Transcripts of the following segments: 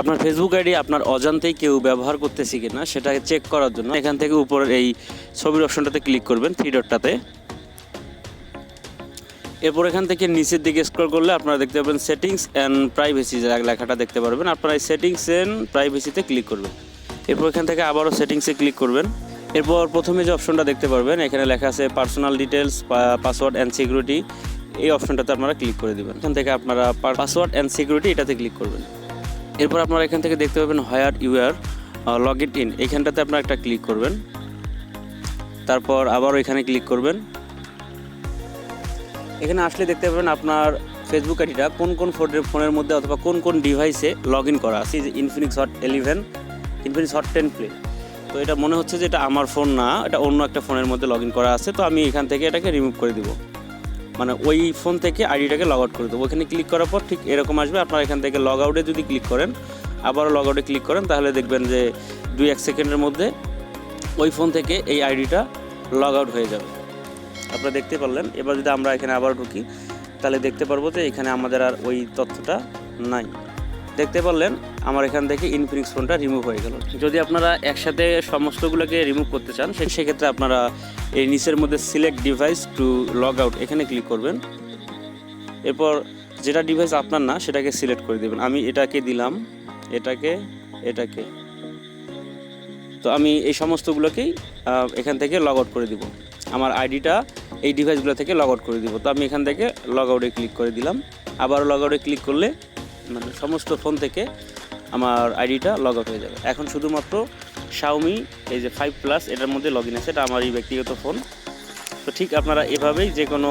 আপনার Facebook ID আপনার অজান্তেই কেউ ব্যবহার করতেছে কিনা সেটা চেক করার জন্য এখান থেকে উপরের এই ছবির অপশনটাতে ক্লিক করবেন থ্রি ডটটাতে এরপর এখান থেকে নিচের দিকে স্ক্রল করলে আপনারা দেখতে পাবেন সেটিংস অ্যান্ড প্রাইভেসি লেখাটা দেখতে পারবেন। আপনারা এই সেটিংস অ্যান্ড প্রাইভেসিতে ক্লিক করবেন। এরপর এখান থেকে আবারও সেটিংসে ক্লিক করবেন। এরপর প্রথমে যে অপশনটা দেখতে পারবেন, এখানে লেখা আছে personal details password and security এই অপশনটাতে আপনারা ক্লিক করে দেবেন। এখান থেকে আপনারা পাসওয়ার্ড অ্যান্ড সিকিউরিটি এটাতে ক্লিক করবেন। এরপর আপনারা এখান থেকে দেখতে পাবেন where you are logged in এখানটাতে আপনারা একটা ক্লিক করবেন। তারপর আবারও এখানে ক্লিক করবেন। এখানে আসলে দেখতে পাবেন আপনার ফেসবুক আইডিটা কোন কোন ফোনের ফোনের মধ্যে অথবা কোন কোন ডিভাইসে লগ ইন করা আছে। যে Infinix Hot eleven Infinix Hot ten play তো এটা মনে হচ্ছে যে এটা আমার ফোন না, এটা অন্য একটা ফোনের মধ্যে লগ ইন করা আছে। তো আমি এখান থেকে এটাকে রিমুভ করে দিব। মানে ওই ফোন থেকে আইডিটাকে লগ আউট করে দেবো। ওইখানে ক্লিক করার পর ঠিক এরকম আসবে। আপনার এখান থেকে লগ আউটে যদি ক্লিক করেন, আবারও লগ আউটে ক্লিক করেন, তাহলে দেখবেন যে দুই এক সেকেন্ডের মধ্যে ওই ফোন থেকে এই আইডিটা লগ আউট হয়ে যাবে। আপনারা দেখতে পারলেন। এবার যদি আমরা এখানে আবার ঢুকি, তাহলে দেখতে পারব যে এখানে আমাদের আর ওই তথ্যটা নাই। দেখতে পারলেন, আমার এখান থেকে ইনফিনিক্স ফোনটা রিমুভ হয়ে গেল। যদি আপনারা একসাথে সমস্তগুলোকে রিমুভ করতে চান সেক্ষেত্রে আপনারা এই নিচের মধ্যে select device to log out এখানে ক্লিক করবেন। এরপর যেটা ডিভাইস আপনার না, সেটাকে সিলেক্ট করে দেবেন। আমি এটাকে দিলাম, এটাকে এটাকে। তো আমি এই সমস্তগুলোকেই এখান থেকে লগ আউট করে দিব। আমার আইডিটা এই ডিভাইসগুলো থেকে লগ আউট করে দিব। তো আমি এখান থেকে লগ আউটে ক্লিক করে দিলাম। আবার লগ আউটে ক্লিক করলে মানে সমস্ত ফোন থেকে আমার আইডিটা লগ আউট হয়ে যাবে। এখন শুধুমাত্র শাওমি এই যে ফাইভ প্লাস এটার মধ্যে লগ ইন আছে, এটা আমার এই ব্যক্তিগত ফোন তো ঠিক আপনারা এভাবেই যে কোনো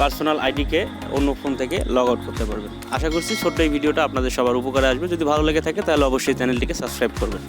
পার্সোনাল আইডিকে অন্য ফোন থেকে লগ আউট করতে পারবেন। আশা করছি ছোট্ট এই ভিডিওটা আপনাদের সবার উপকারে আসবে। যদি ভালো লেগে থাকে, তাহলে অবশ্যই চ্যানেলটিকে সাবস্ক্রাইব করবেন।